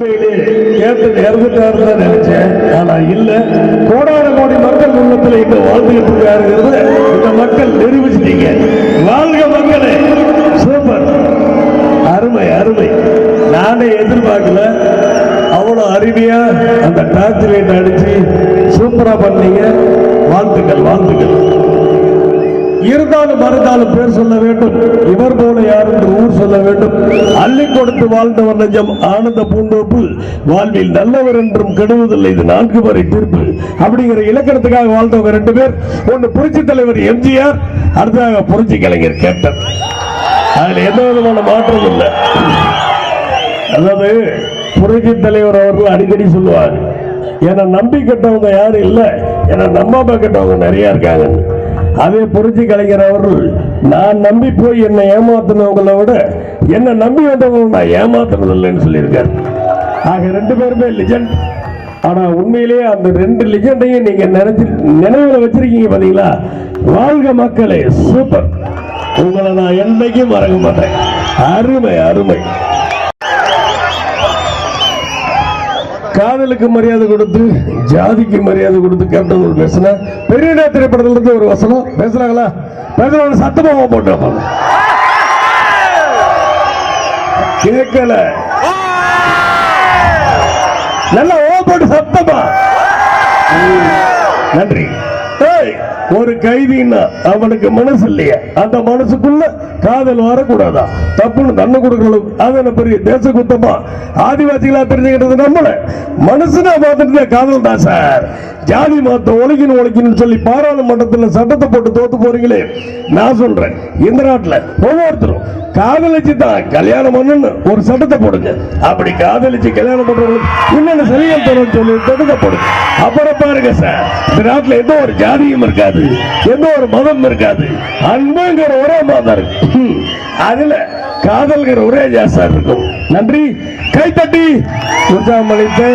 உண்மையிலே கேப்டன் தான் நினைச்சேன். ஆனா இல்ல கோடான கோடி மக்கள் உள்ளத்துல இங்க வாழ்ந்துகிட்டு இருக்காருங்கிறத இந்த மக்கள் நிரூபிச்சிட்டீங்க. வாழ்க மக்களே. சூப்பர். அருமை அருமை. நானே எதிர்பார்க்கல. அவ்வளவு அருமையா அந்த டார்ச் லைட் அடிச்சு சூப்பரா பண்ணீங்க. வாழ்த்துக்கள் வாழ்த்துக்கள். இருந்தாலும் மறுத்தாலும் பேர் சொல்ல வேண்டும். இவர் போல சொல்ல வேண்டும். அள்ளி கொடுத்து வாழ்ந்தவர் நெஞ்சம் ஆனந்த பூந்தோப்பு. வாழ்வில் நல்லவர் என்றும் கெடுவதில்லை. இது நான்கு வரை தீர்ப்பு. அப்படிங்கிற இலக்கணத்துக்காக வாழ்ந்தவங்க ரெண்டு பேர். ஒன்று புரட்சி தலைவர் எம்ஜிஆர் அடுத்ததாக புரட்சி கலைஞர் கேப்டன். அதுல எந்த விதமான மாற்றம் இல்லை. அதாவது புரட்சி தலைவர் அவர்கள் அடிக்கடி சொல்லுவார் ஏன்னா நம்பி கெட்டவங்க யாரும் இல்லை. ஏன்னா நம்பாம கெட்டவங்க நிறைய இருக்காங்க அதே புரட்சி கலைஞர் அவர்கள் நான் நம்பி போய் என்னை ஏமாத்தினவங்களை விட என்னை நம்பி வந்தவங்க நான் ஏமாத்தினது இல்லைன்னு சொல்லியிருக்காரு. ஆக ரெண்டு பேருமே லிஜெண்ட் ஆனா உண்மையிலேயே அந்த ரெண்டு லிஜெண்டையும் நீங்க நினைச்சு நினைவுல வச்சிருக்கீங்க பாத்தீங்களா? வாழ்க மக்களே சூப்பர் உங்களை நான் என்னைக்கும் மறக்க மாட்டேன். அருமை அருமை. காதலுக்கு மரியாதை கொடுத்து ஜாதிக்கு மரியாதை கொடுத்து கேப்டன் ஒரு பேசுனா பெரிய திரைப்படத்துல இருந்து ஒரு வசனம். பேசுறாங்களா? பேசுறவங்க சத்தமாக போட்டு கேட்கல. நல்லா ஓ போட்டு சத்தமா. நன்றி. ஒரு கைதின்னா அவனுக்கு மனசு இல்லையா. அந்த மனசுக்குள்ள காதல் வரக்கூடாதா? தப்புன்னு தண்டனை கொடுக்கணும். அது பெரிய தேச குத்தமா ஆதிவாசிகளா தெரிஞ்சுக்கிட்டது நம்மள. மனசுனா பார்த்துட்டு காதல் தான் சார். ஜாதி மதத்தை ஒழிக்கணும் ஒழிக்கணும்னு சொல்லி பாராளுமன்றத்தில் சட்டத்தை போட்டு தோத்து போறீங்களே. நான் சொல்றேன் இந்த நாட்டில் ஒவ்வொருத்தரும் காதலிச்சு தான் கல்யாணம் பண்ணணும் ஒரு சட்டத்தை போடுங்க. அப்படி காதலிச்சு கல்யாணம் பண்றவங்களுக்கு இன்னொன்னு சரியா தரும் சொல்லி சட்டத்தை போடுங்க. அப்புறம் பாருங்க சார். இந்த நாட்டில் எந்த ஒரு ஜாதியும் இருக்காது. எந்த ஒரு மதம் இருக்காது. அன்புங்கிற ஒரே மதம் இருக்கு. அதுல காதல்கிற ஒரே ஜாஸ்தா இருக்கும். நன்றி. கைத்தட்டி உற்சாகம் அளித்து